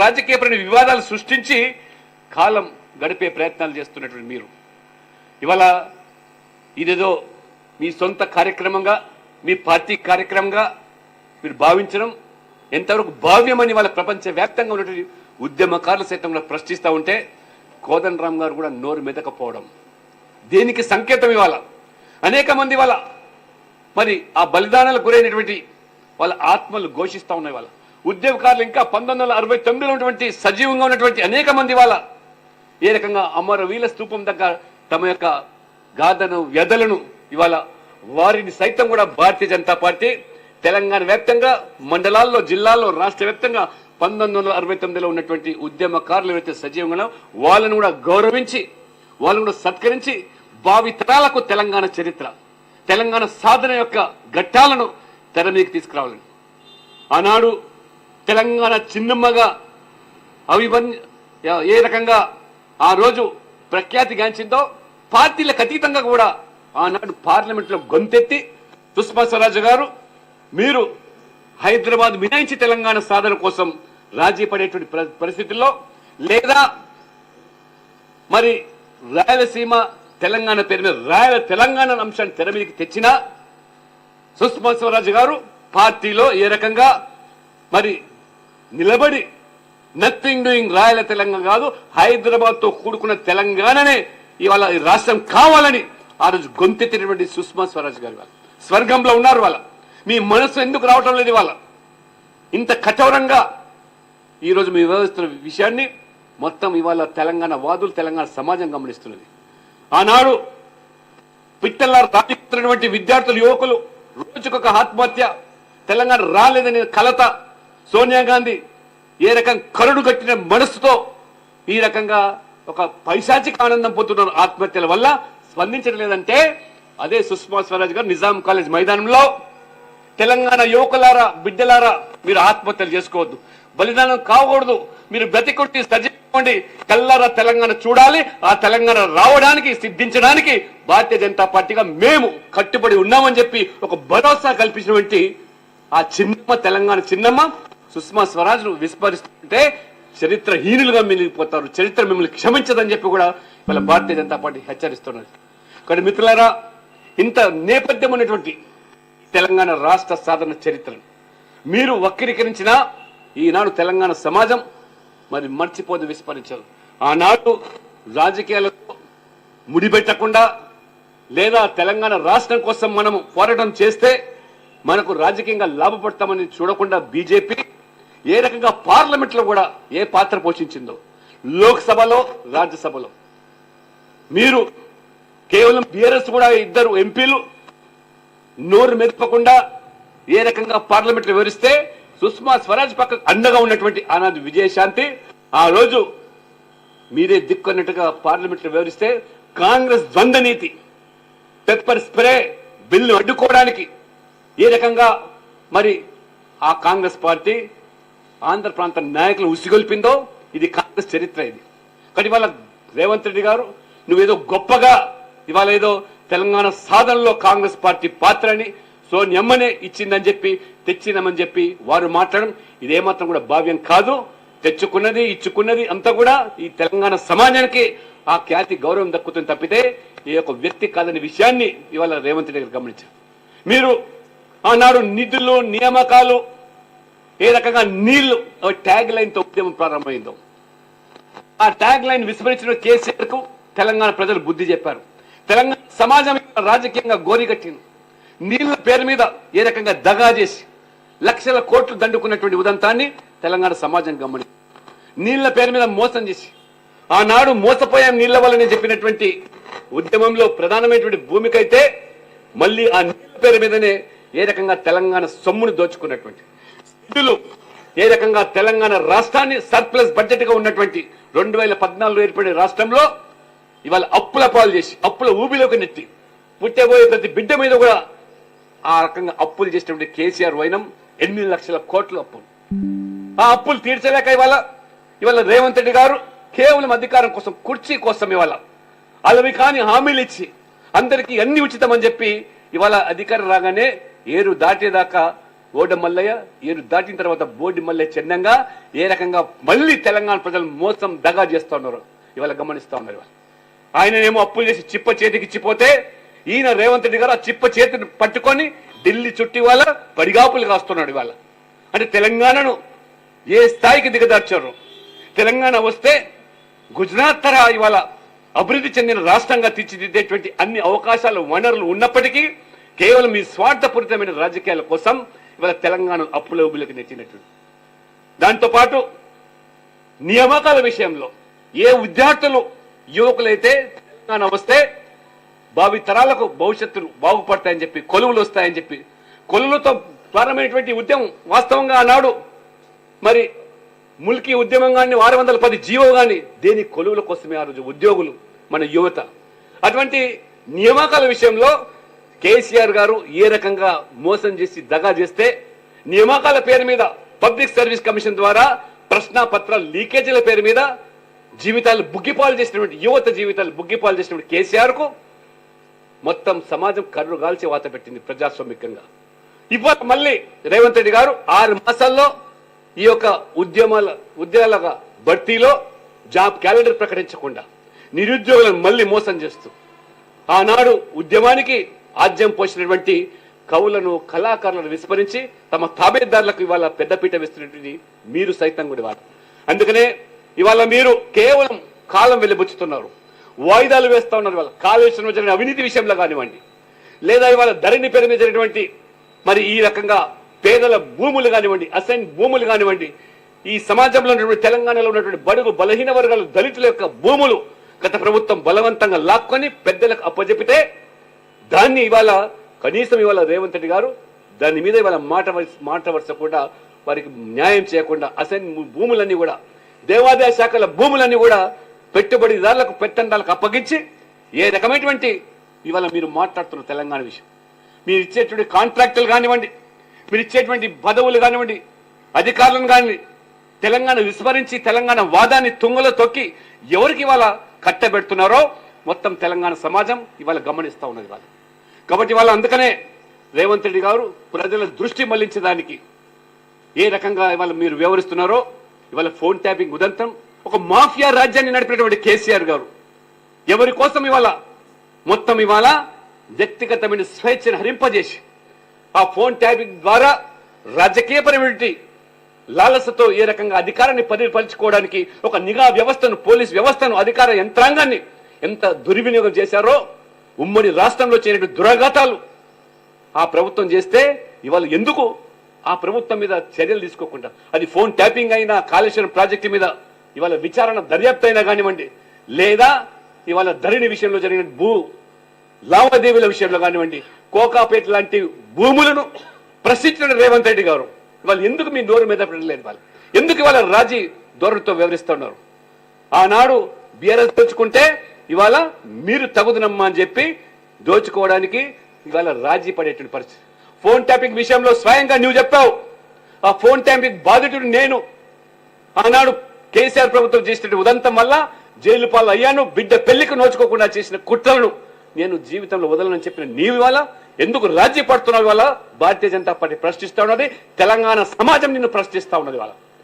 రాజకీయపరమైన వివాదాలు సృష్టించి కాలం గడిపే ప్రయత్నాలు చేస్తున్నటువంటి మీరు. ఇవాళ ఇదేదో మీ సొంత కార్యక్రమంగా మీ పార్టీ కార్యక్రమంగా మీరు భావించడం ఎంతవరకు భావ్యమని వాళ్ళ ప్రపంచ వ్యాప్తంగా ఉన్నటువంటి ఉద్యమకారులు సైతం ప్రశ్నిస్తూ ఉంటే కోదండరామ్ గారు కూడా నోరు మెదకపోవడం. దేనికి సంకేతం ఇవాళ? అనేక మంది వాళ్ళ మరి ఆ బలిదానాలకు గురైనటువంటి వాళ్ళ ఆత్మలు ఘోషిస్తూ ఉన్నాయి వాళ్ళ ఉద్యమకారులు ఇంకా పంతొమ్మిది వందల అరవై తొమ్మిదిలో ఉన్నటువంటి సజీవంగా ఉన్నటువంటి అనేక మంది వాళ్ళ ఏ రకంగా అమర వీల స్తూపం దగ్గర తమ యొక్క గాథను వ్యధలను ఇవాళ వారిని సైతం కూడా భారతీయ జనతా పార్టీ తెలంగాణ వ్యాప్తంగా మండలాల్లో జిల్లాల్లో రాష్ట్ర వ్యాప్తంగా పంతొమ్మిది వందల అరవై తొమ్మిదిలో ఉన్నటువంటి ఉద్యమకారులు ఎవరైతే సజీవంగా వాళ్ళను కూడా గౌరవించి వాళ్ళను కూడా సత్కరించి భావి తరాలకు తెలంగాణ చరిత్ర తెలంగాణ సాధన యొక్క ఘట్టాలను తెర మీకు తీసుకురావాలని. ఆనాడు తెలంగాణ చిన్నమ్మగా అవిభన్య ఏ రకంగా ఆ రోజు ప్రఖ్యాతి గాంచిందో పార్టీలకు అతీతంగా కూడా ఆనాడు పార్లమెంట్లో గొంతెత్తి సుష్మా స్వరాజ్ గారు మీరు హైదరాబాద్ మినాయించి తెలంగాణ సాధన కోసం రాజీ పడేటువంటి పరిస్థితుల్లో లేదా మరి రాయలసీమ తెలంగాణ పేరు మీద రాయల తెలంగాణ అంశాన్ని తెర మీదకి తెచ్చినా సుష్మా స్వరాజ్ గారు పార్టీలో ఏ రకంగా మరి నిలబడి. నథింగ్ డూయింగ్ రాయల తెలంగాణ కాదు హైదరాబాద్తో కూడుకున్న తెలంగాణనే ఇవాళ ఈ రాష్ట్రం కావాలని ఆ రోజు గొంతెత్తినటువంటి సుష్మా స్వరాజ్ గారు వాళ్ళు స్వర్గంలో ఉన్నారు వాళ్ళ మీ మనసు ఎందుకు రావటం లేదు ఇవాళ? ఇంత కఠోరంగా ఈరోజు మీ వ్యవస్థ విషయాన్ని మొత్తం ఇవాళ తెలంగాణ వాదులు తెలంగాణ సమాజం గమనిస్తున్నది. ఆనాడు పిట్టల్లా రాజుతున్నటువంటి విద్యార్థులు యువకులు రోజుకొక ఆత్మహత్య. తెలంగాణ రాలేదనే కలత. సోనియా గాంధీ ఏ రకం కరుడు కట్టిన మనసుతో ఈ రకంగా ఒక పైశాచిక ఆనందం పొందుతున్నారు ఆత్మహత్యల వల్ల స్పందించడం లేదంటే అదే సుష్మా స్వరాజ్ గారు నిజాం కాలేజ్ మైదానంలో తెలంగాణ యువకులారా బిడ్డలారా మీరు ఆత్మహత్యలు చేసుకోవద్దు. బలిదానం కాకూడదు. మీరు బ్రతికొట్టి సజీవండి. కల్లారా తెలంగాణ చూడాలి. ఆ తెలంగాణ రావడానికి సిద్ధించడానికి భారతీయ జనతా పార్టీగా మేము కట్టుబడి ఉన్నామని చెప్పి ఒక భరోసా కల్పించినటువంటి ఆ చిన్నమ్మ తెలంగాణ చిన్నమ్మ సుష్మా స్వరాజ్ను విస్మరిస్తుంటే చరిత్రహీనులుగా మిగిలిపోతారు. చరిత్ర మిమ్మల్ని క్షమించదని చెప్పి కూడా వాళ్ళ భారతీయ జనతా పార్టీ హెచ్చరిస్తున్నది. కానీ మిత్రులారా ఇంత నేపథ్యం ఉన్నటువంటి తెలంగాణ రాష్ట్ర సాధన చరిత్రను మీరు వక్రీకరించిన ఈనాడు తెలంగాణ సమాజం మరి మర్చిపోదు విస్మరించదు. ఆనాడు రాజకీయాలతో ముడిపెట్టకుండా లేదా తెలంగాణ రాష్ట్రం కోసం మనము పోరాటం చేస్తే మనకు రాజకీయంగా లాభపడతామని చూడకుండా బీజేపీ ఏ రకంగా పార్లమెంట్లో కూడా ఏ పాత్ర పోషించిందో? లోక్సభలో రాజ్యసభలో. మీరు కేవలం బీఆర్ఎస్ కూడా ఇద్దరు ఎంపీలు నోరు మెదపకుండా ఏ రకంగా పార్లమెంట్లో వివరిస్తే సుష్మా స్వరాజ్ పక్క అండగా ఉన్నటువంటి ఆనాడు విజయశాంతి ఆ రోజు మీరే దిక్కున్నట్టుగా పార్లమెంట్లో వివరిస్తే కాంగ్రెస్ ద్వంద్వ నీతి పెప్పర్ స్ప్రే బిల్లు అడ్డుకోవడానికి ఏ రకంగా మరి ఆ కాంగ్రెస్ పార్టీ ఆంధ్ర ప్రాంత నాయకులు ఉసిగొల్పిందో ఇది కాంగ్రెస్ చరిత్ర ఇది. కానీ ఇవాళ రేవంత్ రెడ్డి గారు నువ్వేదో గొప్పగా ఇవాళ ఏదో తెలంగాణ సాధనలో కాంగ్రెస్ పార్టీ పాత్రని సోనియమ్మనే ఇచ్చిందని చెప్పి తెచ్చినామని చెప్పి వారు మాట్లాడడం ఇదేమాత్రం కూడా భావ్యం కాదు. తెచ్చుకున్నది ఇచ్చుకున్నది అంతా కూడా ఈ తెలంగాణ సమాజానికి ఆ ఖ్యాతి గౌరవం దక్కుతుంది తప్పితే ఈ యొక్క వ్యక్తి కాదని విషయాన్ని ఇవాళ రేవంత్ రెడ్డి గారు గమనించారు. మీరు ఆనాడు నిధులు నియామకాలు ఏ రకంగా నీళ్ళు ట్యాగ్ లైన్తో ఉద్యమం ప్రారంభమైందో. ఆ ట్యాగ్ లైన్ విస్మరించిన కేసీఆర్కు తెలంగాణ ప్రజలు బుద్ధి చెప్పారు. తెలంగాణ సమాజం రాజకీయంగా గోరిగట్టింది నీళ్ళ పేరు మీద ఏ రకంగా దగా చేసి లక్షల కోట్లు దండుకున్నటువంటి ఉదంతాన్ని తెలంగాణ సమాజం గమని నీళ్ళ పేరు మీద మోసం చేసి ఆనాడు మోసపోయాం నీళ్ళ వల్లనే చెప్పినటువంటి ఉద్యమంలో ప్రధానమైనటువంటి భూమికైతే మళ్ళీ ఆ నీళ్ళ పేరు మీదనే ఏ రకంగా తెలంగాణ సొమ్మును దోచుకున్నటువంటి నిధులు ఏ రకంగా తెలంగాణ రాష్ట్రాన్ని సర్ప్లస్ బడ్జెట్గా ఉన్నటువంటి రెండు వేల పద్నాలుగులో ఏర్పడిన రాష్ట్రంలో ఇవాళ అప్పుల పాలు చేసి అప్పుల ఊబిలోకి నెత్తి పుట్టబోయే ప్రతి బిడ్డ మీద కూడా ఆ రకంగా అప్పులు చేసినటువంటి కేసీఆర్ వైనం ఎనిమిది లక్షల కోట్ల అప్పులు ఆ అప్పులు తీర్చలేక ఇవాళ ఇవాళ రేవంత్ రెడ్డి గారు కేవలం అధికారం కోసం కుర్చీ కోసం ఇవాళ అలవి కాని హామీలు ఇచ్చి అందరికీ అన్ని ఉచితం అని చెప్పి ఇవాళ అధికారం రాగానే ఏరు దాటేదాకా ఓడ మల్లయ్య ఏడు దాటిన తర్వాత బోడి మల్లయ్య చిన్నంగా ఏ రకంగా మళ్ళీ తెలంగాణ ప్రజలు మోసం దగా చేస్తూ ఉన్నారు ఇవాళ గమనిస్తూ ఉన్నారు ఇవాళ. ఆయననేమో అప్పులు చేసి చిప్ప చేతికి ఇచ్చిపోతే ఈయన రేవంత్ రెడ్డి గారు ఆ చిప్ప చేతిని పట్టుకొని ఢిల్లీ చుట్టి వాళ్ళ పడిగాపులు కాస్తున్నాడు ఇవాళ. అంటే తెలంగాణను ఏ స్థాయికి దిగదార్చారు? తెలంగాణ వస్తే గుజరాత్ తరహా ఇవాళ అభివృద్ధి చెందిన రాష్ట్రంగా తీర్చిదిద్దేటువంటి అన్ని అవకాశాలు వనరులు ఉన్నప్పటికీ కేవలం ఈ స్వార్థపూరితమైన రాజకీయాల కోసం ఇవాళ తెలంగాణ అప్పుల ఊబిలోకి నెట్టినట్టు దాంతోపాటు నియామకాల విషయంలో ఏ విద్యార్థులు యువకులైతే తెలంగాణ వస్తే భావి తరాలకు భవిష్యత్తులు బాగుపడతాయని చెప్పి కొలువులు వస్తాయని చెప్పి కొలువులతో ప్రారంభమైనటువంటి ఉద్యమం వాస్తవంగా ఆనాడు మరి ముల్కీ ఉద్యమం కానీ ఆరు వందల పది జీవో కానీ దేని కొలువుల కోసమే ఆ రోజు ఉద్యోగులు మన యువత. అటువంటి నియామకాల విషయంలో కేసీఆర్ గారు ఏ రకంగా మోసం చేసి దగా చేస్తే నియామకాల పేరు మీద పబ్లిక్ సర్వీస్ కమిషన్ ద్వారా ప్రశ్నాపత్రాల లీకేజీల పేరు మీద జీవితాలు బుగ్గిపాలు చేసినటువంటి యువత జీవితాలు బుగ్గిపాలు చేసినటువంటి కేసీఆర్కు మొత్తం సమాజం కర్రు గాల్చి వాత పెట్టింది ప్రజాస్వామికంగా. ఇవాళ మళ్ళీ రేవంత్ రెడ్డి గారు ఆరు మాసాల్లో ఈ యొక్క ఉద్యమాల ఉద్యోగాల భర్తీలో జాబ్ క్యాలెండర్ ప్రకటించకుండా నిరుద్యోగులను మళ్ళీ మోసం చేస్తూ ఆనాడు ఉద్యమానికి ఆద్యం పోసినటువంటి కవులను కళాకారులను విస్మరించి తమ తాబేదారులకు ఇవాళ పెద్దపీట వేస్తున్నటువంటి మీరు సైతం కూడా ఇవాళ అందుకనే ఇవాళ మీరు కేవలం కాలం వెళ్ళబుచ్చుతున్నారు వాయిదాలు వేస్తా ఉన్నారు ఇవాళ. కాళేశ్వరం జరిగిన అవినీతి విషయంలో కానివ్వండి. లేదా ఇవాళ ధరణి పేరు మీద జరిగినటువంటి మరి ఈ రకంగా పేదల భూములు కానివ్వండి అసైన్ భూములు కానివ్వండి ఈ సమాజంలో ఉన్నటువంటి తెలంగాణలో ఉన్నటువంటి బడుగు బలహీన వర్గాలు దళితుల యొక్క భూములు గత ప్రభుత్వం బలవంతంగా లాక్కొని పెద్దలకు అప్పజెపితే దాన్ని ఇవాళ కనీసం ఇవాళ రేవంత్ రెడ్డి గారు దాని మీద ఇవాళ మాట మాట వరుస కూడా వారికి న్యాయం చేయకుండా అసలు భూములన్నీ కూడా దేవాదాయ శాఖల భూములన్నీ కూడా పెట్టుబడిదారులకు పెట్టండాలకు అప్పగించి ఏ రకమైనటువంటి ఇవాళ మీరు మాట్లాడుతున్న తెలంగాణ విషయం మీరు ఇచ్చేటువంటి కాంట్రాక్టులు కానివ్వండి మీరు ఇచ్చేటువంటి పదవులు కానివ్వండి అధికారులను కానివ్వండి తెలంగాణ విస్మరించి తెలంగాణ వాదాన్ని తుంగలో తొక్కి ఎవరికి ఇవాళ కట్టబెడుతున్నారో మొత్తం తెలంగాణ సమాజం ఇవాళ గమనిస్తూ ఉన్నది వాళ్ళు. కాబట్టి వాళ్ళు అందుకనే రేవంత్ రెడ్డి గారు ప్రజల దృష్టి మళ్ళించడానికి ఏ రకంగా ఇవాళ మీరు వ్యవహరిస్తున్నారో ఇవాళ ఫోన్ ట్యాపింగ్ ఉదంతం ఒక మాఫియా రాజ్యాన్ని నడిపినటువంటి కేసీఆర్ గారు. ఎవరి కోసం ఇవాళ మొత్తం ఇవాళ వ్యక్తిగతమైన స్వేచ్ఛను హరింపజేసి ఆ ఫోన్ ట్యాపింగ్ ద్వారా రాజకీయపరమైనటువంటి లాలసతో ఏ రకంగా అధికారాన్ని పరిపరుచుకోవడానికి ఒక నిఘా వ్యవస్థను పోలీస్ వ్యవస్థను అధికార యంత్రాంగాన్ని ఎంత దుర్వినియోగం చేశారో ఉమ్మడి రాష్ట్రంలో చేయనటువంటి దురాఘాతాలు ఆ ప్రభుత్వం చేస్తే ఇవాళ ఎందుకు ఆ ప్రభుత్వం మీద చర్యలు తీసుకోకుండా? అది ఫోన్ ట్యాపింగ్ అయినా కాళేశ్వరం ప్రాజెక్టు మీద ఇవాళ విచారణ దర్యాప్తు అయినా కానివ్వండి లేదా ఇవాళ ధరణి విషయంలో జరిగిన భూ లావాదేవీల విషయంలో కానివ్వండి కోకాపేట లాంటి భూములను ప్రశ్నించిన రేవంత్ రెడ్డి గారు. ఇవాళ ఎందుకు మీ నోరు మీద పెట్టలేదు వాళ్ళు? ఎందుకు ఇవాళ రాజీ ధోరణితో వివరిస్తున్నారు ఆనాడు బీఆర్ఎస్ తెచ్చుకుంటే ఇవాళ మీరు తగుదనమ్మా అని చెప్పి దోచుకోవడానికి ఇవాళ రాజీ పడేటువంటి పరిస్థితి. ఫోన్ ట్యాపింగ్ విషయంలో స్వయంగా నువ్వు చెప్పావు. ఆ ఫోన్ ట్యాపింగ్ బాధితుడు నేను. ఆనాడు కేసీఆర్ ప్రభుత్వం చేసిన ఉదంతం వల్ల జైలు పాలు అయ్యాను బిడ్డ పెళ్ళికి నోచుకోకుండా చేసిన కుట్రలను నేను జీవితంలో వదలనని చెప్పిన నీవు ఇవాళ ఎందుకు రాజీ పడుతున్నావు ఇవాళ? భారతీయ జనతా పార్టీ ప్రశ్నిస్తా ఉన్నది తెలంగాణ సమాజం నిన్ను ప్రశ్నిస్తా ఉన్నది ఇవాళ.